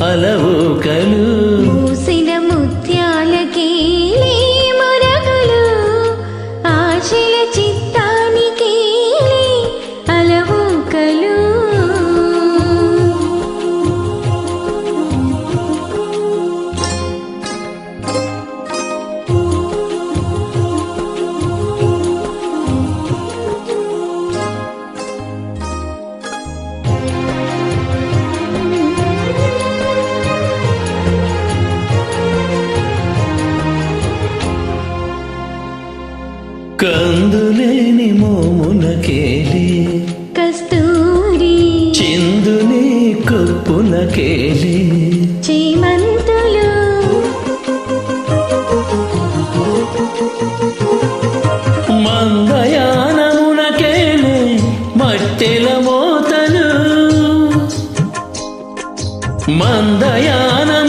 అలవోకలు కందులేని మోమునకేలే కస్తూరి చిందుని కొప్పునకేలే చేమంతులు మందయానమునకేలే మట్టెల మోతలు. మందయానమునకేలే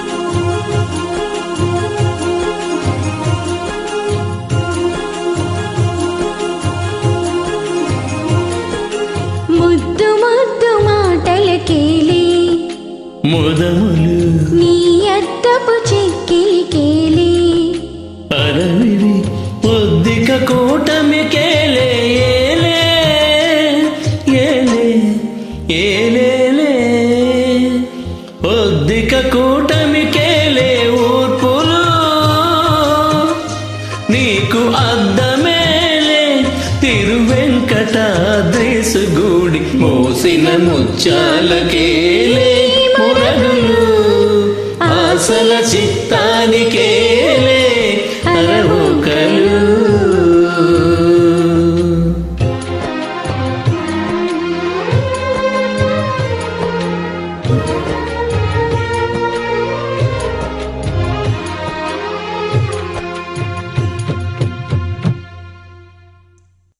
ఏలేలే ఒద్దిక కూటమికేలే ఊర్పులు. నీకు అద్దమేలే తిరువెంకటాద్రేసు గూడి మోసిన ముచ్చాలకే